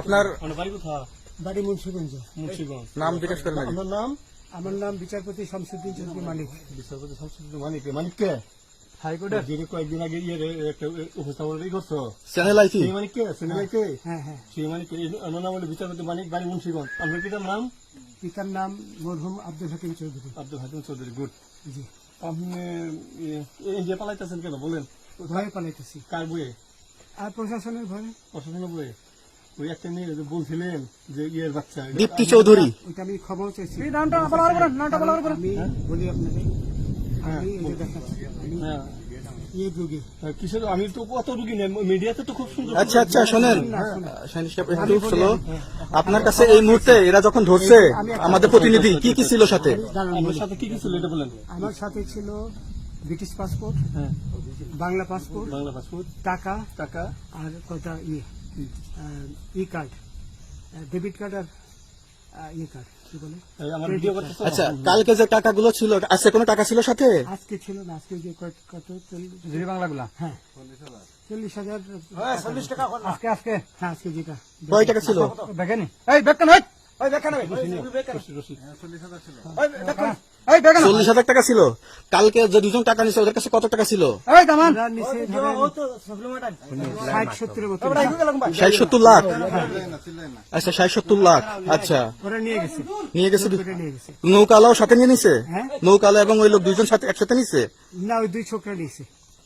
আপনার বাড়ি মুন্সিগঞ্জ নাম জিজ্ঞেস করেন। আমার নাম আমার নাম বিচারপতি শামসুদ্দিন চৌধুরী মালিক বিচারপতি শামসুদ্দিন মানিক মানিক কে হাইকোর্টের যিনি কয়েকদিন আগে ইয়ে একটা উপস্থাপন করছ চ্যানেল আই সেই মানিক কে সিনেমাই কে হ্যাঁ হ্যাঁ সেই মানিক আমার নাম হলো বিচারপতি মানিক বাড়ি মুন্সিগঞ্জ আপনার পিতার নাম পিতার নাম মরহুম আব্দুল হাকিম চৌধুরী আব্দুল হাকিম চৌধুরী গুড জি আপনি ইন্ডিয়া পালাইতেছেন কেন বলেন ভয়ে পালাইতেছি কার বইয়ে আর প্রশাসনের ভয়ে প্রশাসনের বইয়ে ওই একটা মেয়ে বলছিলেন যে ইয়ের বাচ্চা দীপ্তি চৌধুরী। ওইটা আমি খবর চাইছি। নামটা বলার পরে নামটা বলার পরে আমি বলি আপনাকে আমি এই দেখাচ্ছি। হ্যাঁ। ইয়ে রুগী। কিসের আমি তো অত রুগী নেই মিডিয়াতে তো খুব সুন্দর আচ্ছা আচ্ছা শোনেন। স্লো আপনার কাছে এই মুহূর্তে এরা যখন ধরছে আমাদের প্রতিনিধি কি কি ছিল সাথে? বলি। সাথে কি কি ছিল এটা বলেন। আমার সাথে ছিল ব্রিটিশ পাসপোর্ট হ্যাঁ। বাংলা পাসপোর্ট বাংলা পাসপোর্ট টাকা টাকা। আর কটা ইয়ে ই কার্ড ডেবিট কার্ড আর আহ, ইয়ে কার্ড কি বলে? এই আমার ভিডিও করতেছো আচ্ছা কালকে যে টাকাগুলো ছিল আজকে কোনো টাকা ছিল সাথে? আজকে ছিল না আজকে যে কত? চল্লিশ বাংলাগুলা? হ্যাঁ। চল্লিশ হাজার। চল্লিশ টাকা আজকে আজকে। হ্যাঁ আজকে যেটা। কয় টাকা ছিল? দেখেনি। এই বেকান হই চল্লিশ হাজার টাকা ছিল। কালকে যে দুজন টাকা নিছে ওদের কাছে কত টাকা ছিল? ষাট সত্তর লাখ? আচ্ছা ষাট সত্তর লাখ। আচ্ছা। ওরা নিয়ে গেছে। নিয়ে গেছে দু- ওরা নিয়ে গেছে। নৌকালাও সাথে নিয়ে নিছে? হ্যাঁ। নৌকালা এবং ওই লোক দুইজন সাথে একসাথে নিছে? না ওই দুই ছোকরা নিয়েছে